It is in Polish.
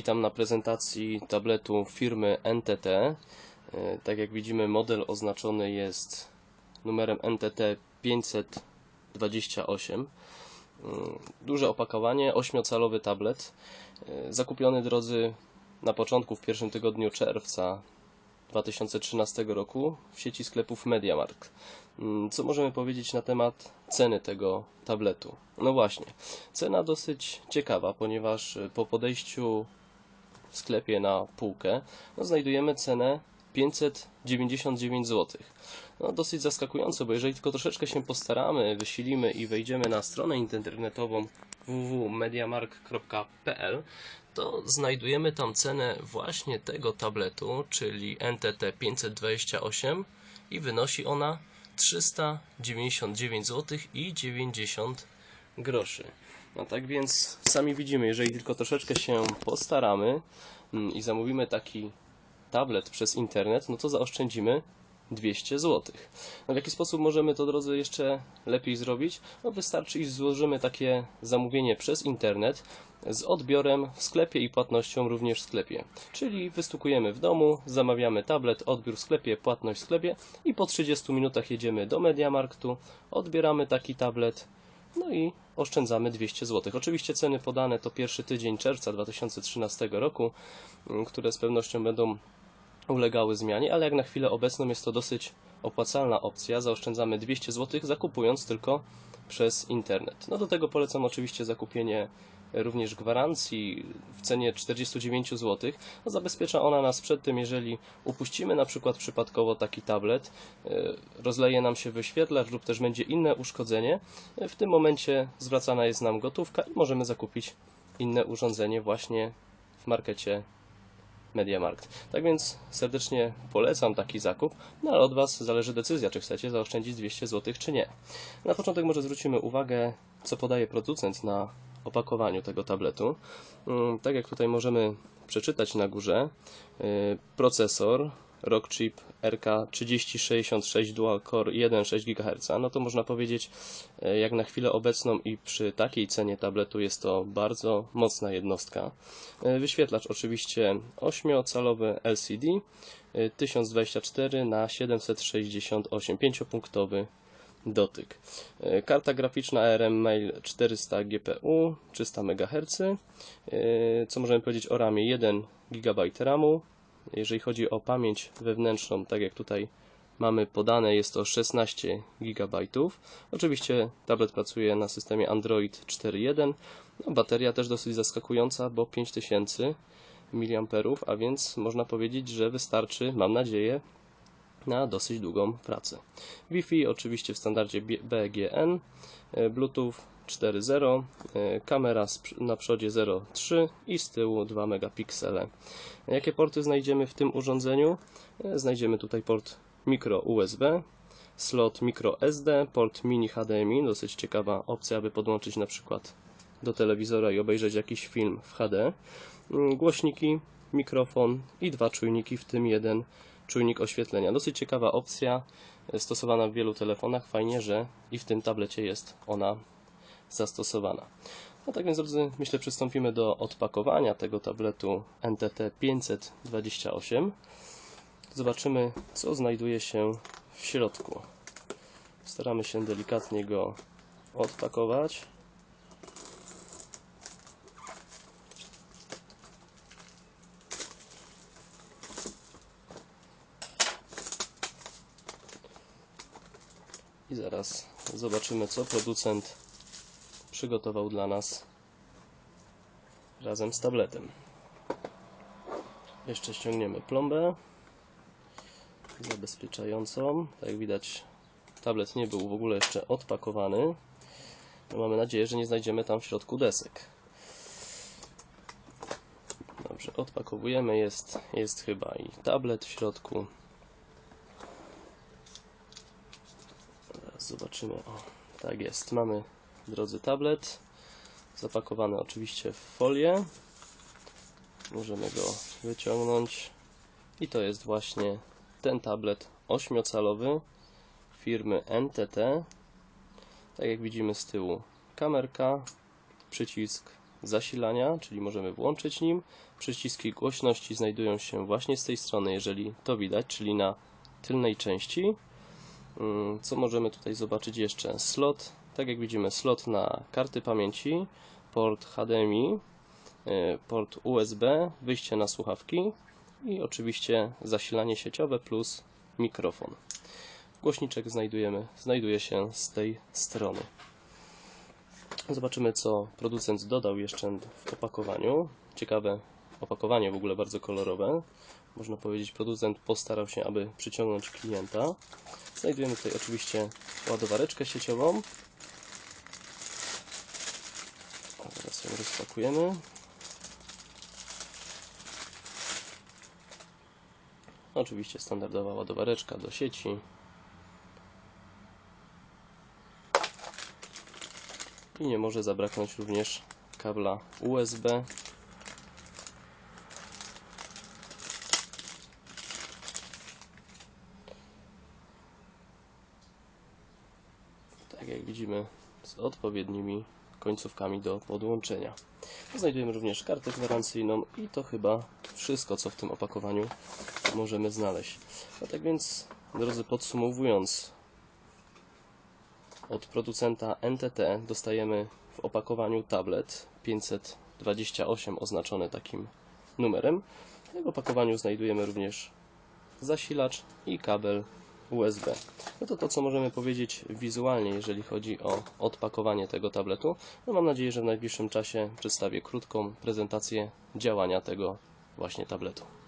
Witam na prezentacji tabletu firmy NTT. E, Tak jak widzimy model oznaczony jest numerem NTT 528. Mm, Duże opakowanie, 8-calowy tablet. E, Zakupiony drodzy na początku w pierwszym tygodniu czerwca 2013 roku w sieci sklepów MediaMarkt. Co możemy powiedzieć na temat ceny tego tabletu? No właśnie, cena dosyć ciekawa, ponieważ e, po podejściu w sklepie na półkę no, znajdujemy cenę 599 zł. No, dosyć zaskakujące, bo jeżeli tylko troszeczkę się postaramy, wysilimy i wejdziemy na stronę internetową www.mediamark.pl, to znajdujemy tam cenę właśnie tego tabletu, czyli NTT 528 i wynosi ona 399 zł i 90 groszy. No tak więc sami widzimy, jeżeli tylko troszeczkę się postaramy mm, i zamówimy taki tablet przez internet, no to zaoszczędzimy 200 zł. No w jaki sposób możemy to, drodzy, jeszcze lepiej zrobić? No wystarczy, iż złożymy takie zamówienie przez internet z odbiorem w sklepie i płatnością również w sklepie. Czyli wystukujemy w domu, zamawiamy tablet, odbiór w sklepie, płatność w sklepie i po 30 minutach jedziemy do Mediamarktu, odbieramy taki tablet, no i oszczędzamy 200 zł. Oczywiście ceny podane to pierwszy tydzień czerwca 2013 roku, m, które z pewnością będą ulegały zmianie, ale jak na chwilę obecną jest to dosyć opłacalna opcja. Zaoszczędzamy 200 zł zakupując tylko przez internet. No do tego polecam oczywiście zakupienie również gwarancji w cenie 49 zł. No zabezpiecza ona nas przed tym, jeżeli upuścimy na przykład przypadkowo taki tablet, e, rozleje nam się wyświetlacz lub też będzie inne uszkodzenie. E, W tym momencie zwracana jest nam gotówka i możemy zakupić inne urządzenie właśnie w markecie MediaMarkt. Tak więc serdecznie polecam taki zakup, no ale od Was zależy decyzja, czy chcecie zaoszczędzić 200 zł, czy nie. Na początek może zwrócimy uwagę, co podaje producent na opakowaniu tego tabletu. Mm, Tak jak tutaj możemy przeczytać na górze, yy, Rockchip RK3066 Dual Core 1,6 GHz, no to można powiedzieć, e, jak na chwilę obecną i przy takiej cenie tabletu jest to bardzo mocna jednostka. E, Wyświetlacz oczywiście 8-calowy LCD e, 1024 na 768 5-punktowy dotyk. E, Karta graficzna ARM Mail 400 GPU 300 MHz. Co możemy powiedzieć o RAMie? 1 GB RAMu. Jeżeli chodzi o pamięć wewnętrzną, tak jak tutaj mamy podane, jest to 16 GB. Oczywiście tablet pracuje na systemie Android 4.1. No, bateria też dosyć zaskakująca, bo 5000 mAh, a więc można powiedzieć, że wystarczy, mam nadzieję, na dosyć długą pracę. Wi-Fi oczywiście w standardzie BGN, e, Bluetooth 4.0, e, kamera na przodzie 0.3 i z tyłu 2 megapiksele. Jakie porty znajdziemy w tym urządzeniu? E, Znajdziemy tutaj port micro USB, slot micro SD, port mini HDMI, dosyć ciekawa opcja, aby podłączyć na przykład do telewizora i obejrzeć jakiś film w HD. Mm, Głośniki, mikrofon i dwa czujniki, w tym jeden czujnik oświetlenia. Dosyć ciekawa opcja, e, stosowana w wielu telefonach. Fajnie, że i w tym tablecie jest ona zastosowana. No tak więc, drodzy, myślę, przystąpimy do odpakowania tego tabletu NTT 528. Zobaczymy, co znajduje się w środku. Staramy się delikatnie go odpakować. I zaraz zobaczymy, co producent przygotował dla nas razem z tabletem. Jeszcze ściągniemy plombę zabezpieczającą. Tak jak widać, tablet nie był w ogóle jeszcze odpakowany. No, mamy nadzieję, że nie znajdziemy tam w środku desek. Dobrze, odpakowujemy. Jest, jest chyba i tablet w środku. Zaraz zobaczymy. O, tak jest. Mamy, drodzy, tablet. Zapakowany oczywiście w folię. Możemy go wyciągnąć. I to jest właśnie ten tablet 8-calowy firmy NTT. Tak jak widzimy z tyłu kamerka, przycisk zasilania, czyli możemy włączyć nim. Przyciski głośności znajdują się właśnie z tej strony, jeżeli to widać, czyli na tylnej części. Mm, Co możemy tutaj zobaczyć jeszcze? Slot, tak jak widzimy, slot na karty pamięci, port HDMI, y, port USB, wyjście na słuchawki i oczywiście zasilanie sieciowe plus mikrofon. Głośniczek znajdujemy, znajduje się z tej strony. Zobaczymy, co producent dodał jeszcze w opakowaniu. Ciekawe opakowanie, w ogóle bardzo kolorowe. Można powiedzieć, producent postarał się, aby przyciągnąć klienta. Znajdujemy tutaj oczywiście ładowareczkę sieciową. Teraz ją rozpakujemy. Oczywiście standardowa ładowareczka do sieci. I nie może zabraknąć również kabla USB. Z odpowiednimi końcówkami do podłączenia. Znajdujemy również kartę gwarancyjną i to chyba wszystko, co w tym opakowaniu możemy znaleźć. No tak więc, drodzy, podsumowując, od producenta NTT dostajemy w opakowaniu tablet 528 oznaczony takim numerem. W opakowaniu znajdujemy również zasilacz i kabel USB. No to to, co możemy powiedzieć wizualnie, jeżeli chodzi o odpakowanie tego tabletu. No mam nadzieję, że w najbliższym czasie przedstawię krótką prezentację działania tego właśnie tabletu.